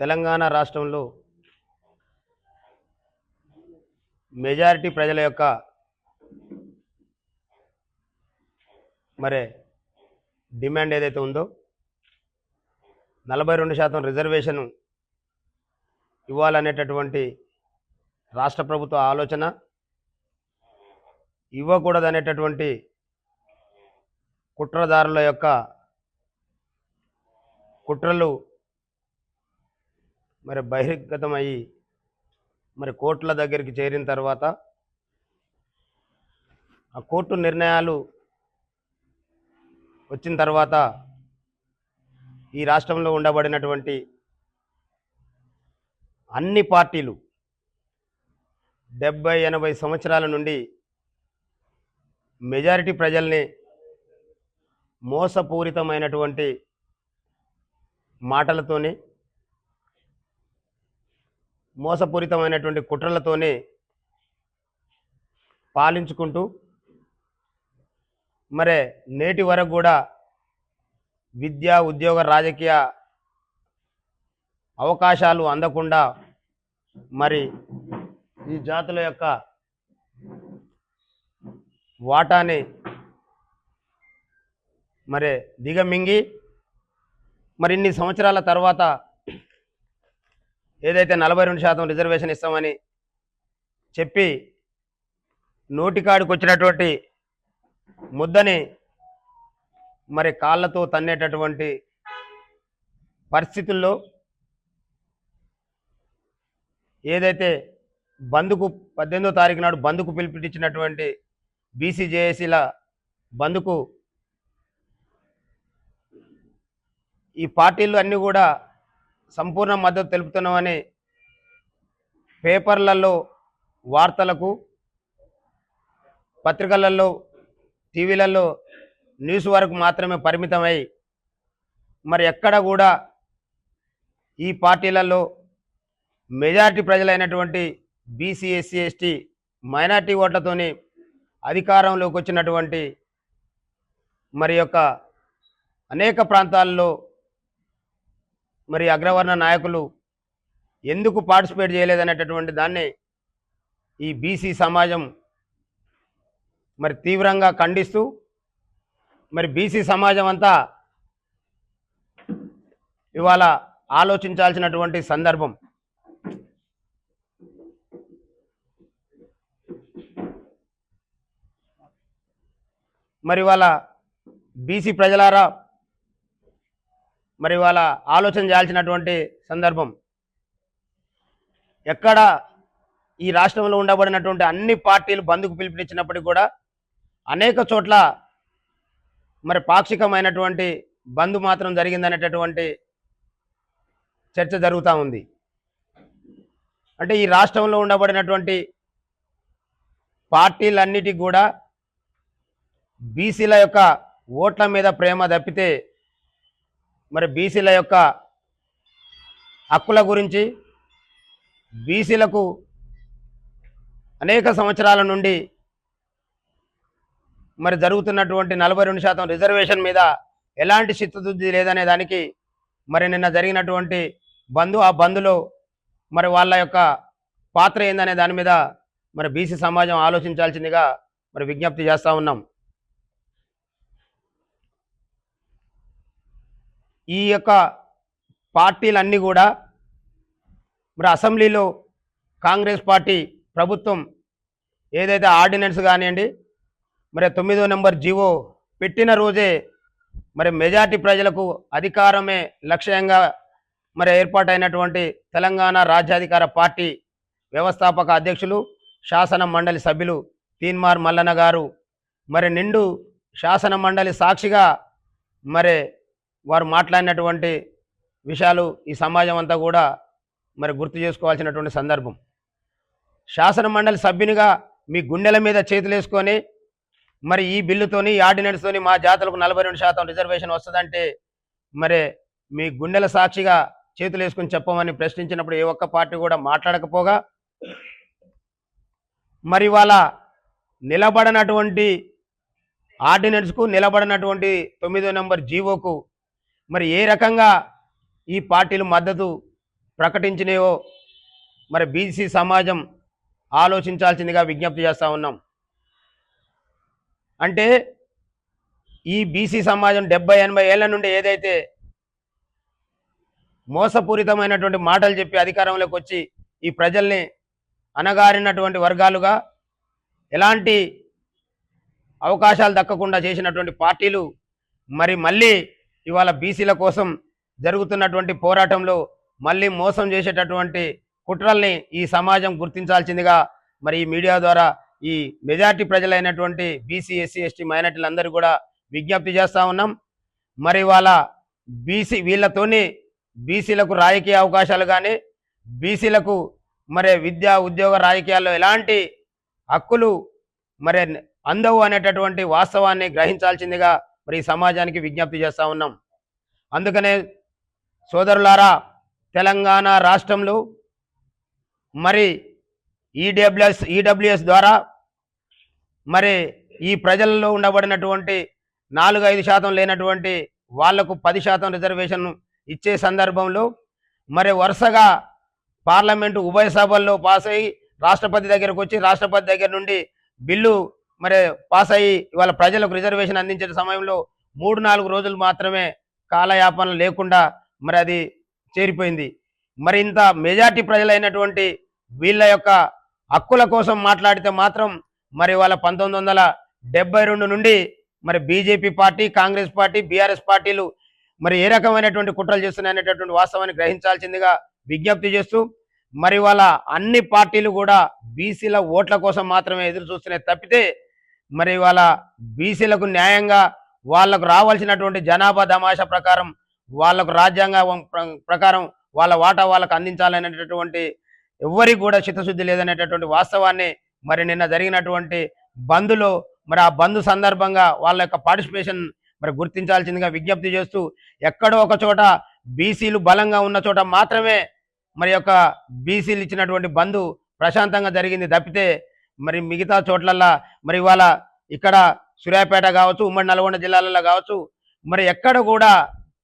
తెలంగాణ రాష్ట్రంలో మెజారిటీ ప్రజల యొక్క మరి డిమాండ్ ఏదైతే ఉందో నలభై రెండు శాతం రిజర్వేషన్ ఇవ్వాలనేటటువంటి రాష్ట్ర ప్రభుత్వ ఆలోచన ఇవ్వకూడదనేటటువంటి కుట్రదారుల యొక్క కుట్రలు మరి బహిర్గతమయ్యి మరి కోర్టుల దగ్గరికి చేరిన తర్వాత ఆ కోర్టు నిర్ణయాలు వచ్చిన తర్వాత ఈ రాష్ట్రంలో ఉండబడినటువంటి అన్ని పార్టీలు డెబ్బై ఎనభై సంవత్సరాల నుండి మెజారిటీ ప్రజల్ని మోసపూరితమైనటువంటి మాటలతోని మోసపూరితమైనటువంటి కుట్రలతోనే పాలించుకుంటూ మరే నేటి వరకు కూడా విద్య ఉద్యోగ రాజకీయ అవకాశాలు అందకుండా మరి ఈ జాతుల యొక్క వాటాని మరి దిగమింగి మరి ఇన్ని సంవత్సరాల తర్వాత ఏదైతే నలభై రెండు శాతం రిజర్వేషన్ ఇస్తామని చెప్పి నోటికాడికి వచ్చినటువంటి ముద్దని మరి కాళ్ళతో తన్నేటటువంటి పరిస్థితుల్లో ఏదైతే బంద్కు పద్దెనిమిదో తారీఖు నాడు బంద్కు పిలుపునిచ్చినటువంటి బీసీజేఏసీల బంద్కు ఈ పార్టీలు అన్నీ కూడా సంపూర్ణ మద్దతు తెలుపుతున్నామని పేపర్లలో వార్తలకు పత్రికలలో టీవీలలో న్యూస్ వరకు మాత్రమే పరిమితమై మరి ఎక్కడ కూడా ఈ పార్టీలలో మెజారిటీ ప్రజలైనటువంటి బీసీ ఎస్సీ ఎస్టీ మైనార్టీ ఓట్లతోని అధికారంలోకి వచ్చినటువంటి మరి యొక్క అనేక ప్రాంతాల్లో మరి అగ్రవర్ణ నాయకులు ఎందుకు పార్టిసిపేట్ చేయలేదనేటటువంటి దాన్ని ఈ బీసీ సమాజం మరి తీవ్రంగా ఖండిస్తూ మరి బీసీ సమాజం అంతా ఇవాళ ఆలోచించాల్సినటువంటి సందర్భం. మరి వాళ్ళ బీసీ ప్రజలారా మరి వాళ్ళ ఆలోచన చేయాల్సినటువంటి సందర్భం. ఎక్కడ ఈ రాష్ట్రంలో ఉండబడినటువంటి అన్ని పార్టీలు బంద్కు పిలుపునిచ్చినప్పటికీ కూడా అనేక చోట్ల మరి పాక్షికమైనటువంటి బంద్ మాత్రం జరిగిందనేటటువంటి చర్చ జరుగుతూ ఉంది. అంటే ఈ రాష్ట్రంలో ఉండబడినటువంటి పార్టీలన్నిటికి కూడా బీసీల యొక్క ఓట్ల మీద ప్రేమ తప్పితే మరి బీసీల యొక్క హక్కుల గురించి బీసీలకు అనేక సంవత్సరాల నుండి మరి జరుగుతున్నటువంటి నలభై రెండు శాతం రిజర్వేషన్ మీద ఎలాంటి చిత్తశుద్ధి లేదనే దానికి మరి నిన్న జరిగినటువంటి బంధు ఆ బంధులో మరి వాళ్ళ యొక్క పాత్ర ఏందనే దాని మీద మరి బీసీ సమాజం ఆలోచించాల్సిందిగా మరి విజ్ఞప్తి చేస్తూ ఉన్నాం. ఈ యొక్క పార్టీలన్నీ కూడా మరి అసెంబ్లీలో కాంగ్రెస్ పార్టీ ప్రభుత్వం ఏదైతే ఆర్డినెన్స్ కానివ్వండి మరి తొమ్మిదో నెంబర్ జీవో పెట్టిన రోజే మరి మెజార్టీ ప్రజలకు అధికారమే లక్ష్యంగా మరి ఏర్పాటైనటువంటి తెలంగాణ రాజ్యాధికార పార్టీ వ్యవస్థాపక అధ్యక్షులు శాసన మండలి సభ్యులు తీన్మార్ మల్లన్న గారు. మరి నిండు శాసన మండలి సాక్షిగా మరి వారు మాట్లాడినటువంటి విషయాలు ఈ సమాజం అంతా కూడా మరి గుర్తు చేసుకోవాల్సినటువంటి సందర్భం. శాసన మండలి సభ్యునిగా మీ గుండెల మీద చేతులేసుకొని మరి ఈ బిల్లుతోని ఈ ఆర్డినెన్స్తోని మా జాతులకు నలభై రెండు శాతం రిజర్వేషన్ వస్తుందంటే మరి మీ గుండెల సాక్షిగా చేతులు వేసుకొని చెప్పమని ప్రశ్నించినప్పుడు ఏ ఒక్క పార్టీ కూడా మాట్లాడకపోగా మరి వాళ్ళ నిలబడనటువంటి ఆర్డినెన్స్కు నిలబడినటువంటి తొమ్మిదో నెంబర్ జీవోకు మరి ఏ రకంగా ఈ పార్టీలు మద్దతు ప్రకటించినవో మరి బీసీ సమాజం ఆలోచించాల్సిందిగా విజ్ఞప్తి చేస్తూ ఉన్నాం. అంటే ఈ బీసీ సమాజం డెబ్బై ఎనభై ఏళ్ళ నుండి ఏదైతే మోసపూరితమైనటువంటి మాటలు చెప్పి అధికారంలోకి వచ్చి ఈ ప్రజల్ని అనగారినటువంటి వర్గాలుగా ఎలాంటి అవకాశాలు దక్కకుండా చేసినటువంటి పార్టీలు మరి మళ్ళీ ఇవాళ బీసీల కోసం జరుగుతున్నటువంటి పోరాటంలో మళ్ళీ మోసం చేసేటటువంటి కుట్రల్ని ఈ సమాజం గుర్తించాల్సిందిగా మరి ఈ మీడియా ద్వారా ఈ మెజార్టీ ప్రజలైనటువంటి బీసీ ఎస్సీ ఎస్టీ మైనార్టీలందరూ కూడా విజ్ఞప్తి చేస్తూ ఉన్నాం. మరి వాళ్ళ బీసీ వీళ్ళతోనే బీసీలకు రాజకీయ అవకాశాలు కానీ బీసీలకు మరి విద్యా ఉద్యోగ రాజకీయాల్లో ఎలాంటి హక్కులు మరి అందవు అనేటటువంటి వాస్తవాన్ని గ్రహించాల్సిందిగా మరి ఈ సమాజానికి విజ్ఞప్తి చేస్తూ ఉన్నాం. అందుకనే సోదరులారా తెలంగాణ రాష్ట్రంలో మరి ఈడబ్ల్యూఎస్ ఈడబ్ల్యూఎస్ ద్వారా మరి ఈ ప్రజల్లో ఉండబడినటువంటి నాలుగు ఐదు శాతం లేనటువంటి వాళ్ళకు పది శాతం రిజర్వేషన్ ఇచ్చే సందర్భంలో మరి వరుసగా పార్లమెంటు ఉభయ సభల్లో పాస్ అయ్యి రాష్ట్రపతి దగ్గరకు వచ్చి రాష్ట్రపతి దగ్గర నుండి బిల్లు మరి పాస్ అయ్యి ఇవాళ ప్రజలకు రిజర్వేషన్ అందించే సమయంలో మూడు నాలుగు రోజులు మాత్రమే కాలయాపన లేకుండా మరి అది చేరిపోయింది. మరి ఇంత మెజార్టీ ప్రజలైనటువంటి వీళ్ళ యొక్క హక్కుల కోసం మాట్లాడితే మాత్రం మరి వాళ్ళ పంతొమ్మిది వందల రెండు నుండి మరి BJP party Congress party BRS పార్టీలు మరి ఏ రకమైనటువంటి కుట్రలు చేస్తున్నాయనేటటువంటి వాస్తవాన్ని గ్రహించాల్సిందిగా విజ్ఞప్తి చేస్తూ మరి వాళ్ళ అన్ని పార్టీలు కూడా బీసీల ఓట్ల కోసం మాత్రమే ఎదురు చూస్తున్నాయి తప్పితే మరి వాళ్ళ బీసీలకు న్యాయంగా వాళ్ళకు రావాల్సినటువంటి జనాభా దమాషా ప్రకారం వాళ్ళకు రాజ్యాంగ ప్ర- ప్రకారం వాళ్ళ వాటా వాళ్ళకు అందించాలనేటటువంటి ఎవ్వరికి కూడా చిత్తశుద్ధి లేదనేటటువంటి వాస్తవాన్ని మరి నిన్న జరిగినటువంటి బంద్లో మరి ఆ బంద్ సందర్భంగా వాళ్ళ యొక్క పార్టిసిపేషన్ మరి గుర్తించాల్సిందిగా విజ్ఞప్తి చేస్తూ ఎక్కడో ఒక చోట బీసీలు బలంగా ఉన్న చోట మాత్రమే మరి యొక్క బీసీలు ఇచ్చినటువంటి బంధు ప్రశాంతంగా జరిగింది తప్పితే మరి మిగతా చోట్లల్లా మరి ఇవాళ ఇక్కడ సూర్యాపేట కావచ్చు ఉమ్మడి నల్గొండ జిల్లాలలో కావచ్చు మరి ఎక్కడ కూడా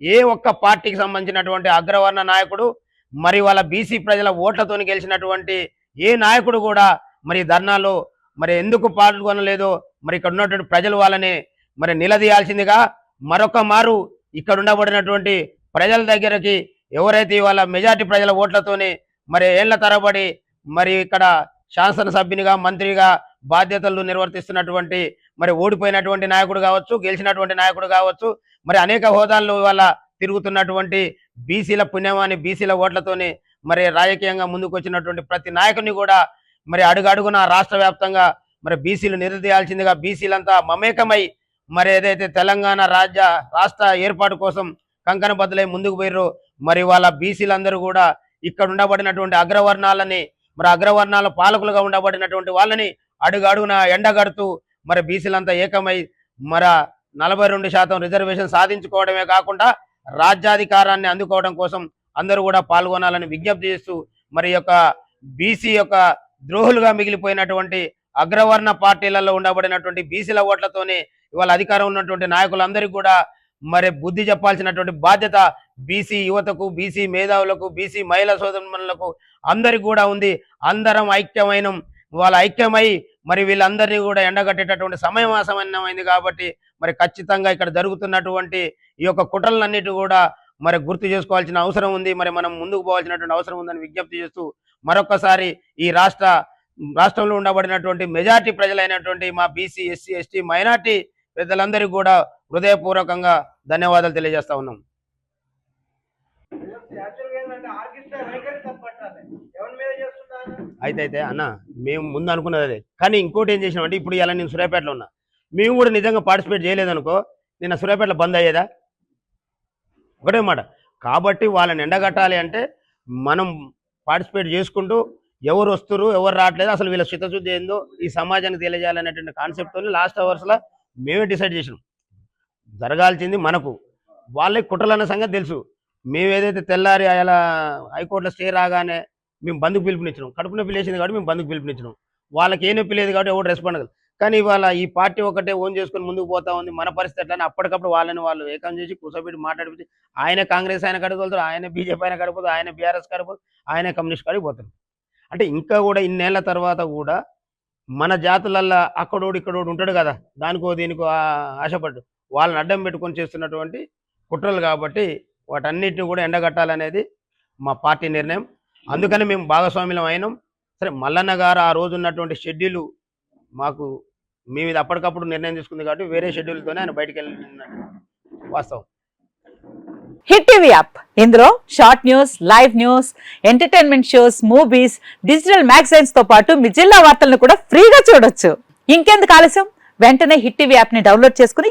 ఏ ఒక్క పార్టీకి సంబంధించినటువంటి అగ్రవర్ణ నాయకుడు మరి వాళ్ళ బీసీ ప్రజల ఓట్లతోని గెలిచినటువంటి ఏ నాయకుడు కూడా మరి ధర్నాలో మరి ఎందుకు పాల్గొనలేదో మరి ఇక్కడ ఉన్నటువంటి ప్రజలు వాళ్ళని మరి నిలదీయాల్సిందిగా మరొక మారు ఇక్కడ ఉండబడినటువంటి ప్రజల దగ్గరకి ఎవరైతే ఇవాళ మెజార్టీ ప్రజల ఓట్లతోని మరి ఏళ్ళ తరబడి మరి ఇక్కడ శాసనసభ్యునిగా మంత్రిగా బాధ్యతలు నిర్వర్తిస్తున్నటువంటి మరి ఓడిపోయినటువంటి నాయకుడు కావచ్చు గెలిచినటువంటి నాయకుడు కావచ్చు మరి అనేక హోదాల్లో ఇవాళ తిరుగుతున్నటువంటి బీసీల పుణ్యమాని బీసీల ఓట్లతోని మరి రాజకీయంగా ముందుకు వచ్చినటువంటి ప్రతి నాయకుని కూడా మరి అడుగడుగున రాష్ట్ర వ్యాప్తంగా మరి బీసీలు నిలదీయాల్సిందిగా బీసీలంతా మమేకమై మరి ఏదైతే తెలంగాణ రాజ్య రాష్ట్ర ఏర్పాటు కోసం కంకణ బద్దలై ముందుకు పోయిర్రో మరి వాళ్ళ బీసీలందరూ కూడా ఇక్కడ ఉండబడినటువంటి అగ్రవర్ణాలని మరి అగ్రవర్ణాల పాలకులుగా ఉండబడినటువంటి వాళ్ళని అడుగు అడుగున ఎండగడుతూ మరి బీసీలంతా ఏకమై మరి నలభై రెండు శాతం రిజర్వేషన్ సాధించుకోవడమే కాకుండా రాజ్యాధికారాన్ని అందుకోవడం కోసం అందరూ కూడా పాల్గొనాలని విజ్ఞప్తి చేస్తూ మరి యొక్క బీసీ యొక్క ద్రోహులుగా మిగిలిపోయినటువంటి అగ్రవర్ణ పార్టీలలో ఉండబడినటువంటి బీసీల ఓట్లతోనే ఇవాళ అధికారం ఉన్నటువంటి నాయకులందరికీ కూడా మరి బుద్ధి చెప్పాల్సినటువంటి బాధ్యత బీసీ యువతకు బీసీ మేధావులకు బీసీ మహిళా సోదరులకు అందరికి కూడా ఉంది. అందరం ఐక్యమైన. వాళ్ళ ఐక్యమై మరి వీళ్ళందరినీ కూడా ఎండగట్టేటటువంటి సమయం ఆసన్నమైంది కాబట్టి మరి ఖచ్చితంగా ఇక్కడ జరుగుతున్నటువంటి ఈ యొక్క కుట్రలన్నిటి కూడా మరి గుర్తు చేసుకోవాల్సిన అవసరం ఉంది. మరి మనం ముందుకు పోవాల్సినటువంటి అవసరం ఉందని విజ్ఞప్తి చేస్తూ మరొకసారి ఈ రాష్ట్ర రాష్ట్రంలో ఉండబడినటువంటి మెజార్టీ ప్రజలైనటువంటి మా బీసీ ఎస్సీ ఎస్టీ మైనార్టీ పెద్దలందరికీ కూడా హృదయపూర్వకంగా ధన్యవాదాలు తెలియజేస్తా ఉన్నాం. అయితే అయితే అన్న మేము ముందు అనుకున్నది అదే. కానీ ఇంకోటి ఏం చేసినామంటే ఇప్పుడు ఇలా నేను సూర్యాపేటలో ఉన్నా. మేము కూడా నిజంగా పార్టిసిపేట్ చేయలేదనుకో నిన్న సూర్యాపేటలో బంద్ అయ్యేదా? ఒకటే మాట. కాబట్టి వాళ్ళని ఎండగట్టాలి అంటే మనం పార్టిసిపేట్ చేసుకుంటూ ఎవరు వస్తారు ఎవరు రావట్లేదు అసలు వీళ్ళ చిత్తశుద్ధి ఏందో ఈ సమాజానికి తెలియజేయాలనేటువంటి కాన్సెప్ట్తో లాస్ట్ అవర్స్లో మేమే డిసైడ్ చేసినాం. జరగాల్సింది మనకు. వాళ్ళకి కుట్రలన్న సంగతి తెలుసు. మేము ఏదైతే తెల్లారి అలా హైకోర్టులో స్టే రాగానే మేము బంధుకు పిలుపునిచ్చినాం. కడుపు నొప్పి లేచింది కాబట్టి మేము బంధుకు పిలుపునిచ్చినాం. వాళ్ళకి ఏ నొప్పి లేదు కాబట్టి ఎవరు రెస్పాండ్ కాదు. కానీ ఇవాళ ఈ పార్టీ ఒకటే ఓన్ చేసుకొని ముందుకు పోతా ఉంది మన పరిస్థితి ఎట్లా అప్పటికప్పుడు వాళ్ళని వాళ్ళు ఏకం చేసి కూర్చోబెట్టి మాట్లాడిపోతే ఆయన కాంగ్రెస్ ఆయన కడుగుతారు ఆయన బీజేపీ ఆయన కడిపోతారు ఆయన బీఆర్ఎస్ కడిపోతారు ఆయన కమ్యూనిస్ట్ కాడికి పోతారు అంటే ఇంకా కూడా ఇన్నేళ్ళ తర్వాత కూడా మన జాతులల్లో అక్కడోడు ఇక్కడోడు ఉంటాడు కదా దానికో దీనికో ఆశపడ్డు. వాళ్ళని అడ్డం పెట్టుకొని చేస్తున్నటువంటి కుట్రలు కాబట్టి వాటన్నిటిని కూడా ఎండగట్టాలనేది మా పార్టీ నిర్ణయం. అందుకని మేము భాగస్వామ్యం అయినాం. సరే మల్లన్న గారు ఆ రోజు ఉన్నటువంటి షెడ్యూల్ మాకు మేము ఇది అప్పటికప్పుడు నిర్ణయం తీసుకుంది కాబట్టి వేరే షెడ్యూల్తోనే ఆయన బయటికి వెళ్ళినట్టు వాస్తవం. Hit TV app. ఇందులో short news live news entertainment shows movies digital మ్యాగజైన్స్తో పాటు మీ జిల్లా వార్తలను కూడా ఫ్రీగా చూడొచ్చు. ఇంకెందుకు ఆలస్యం? వెంటనే హిట్ టీవీ యాప్ని డౌన్లోడ్ చేసుకుని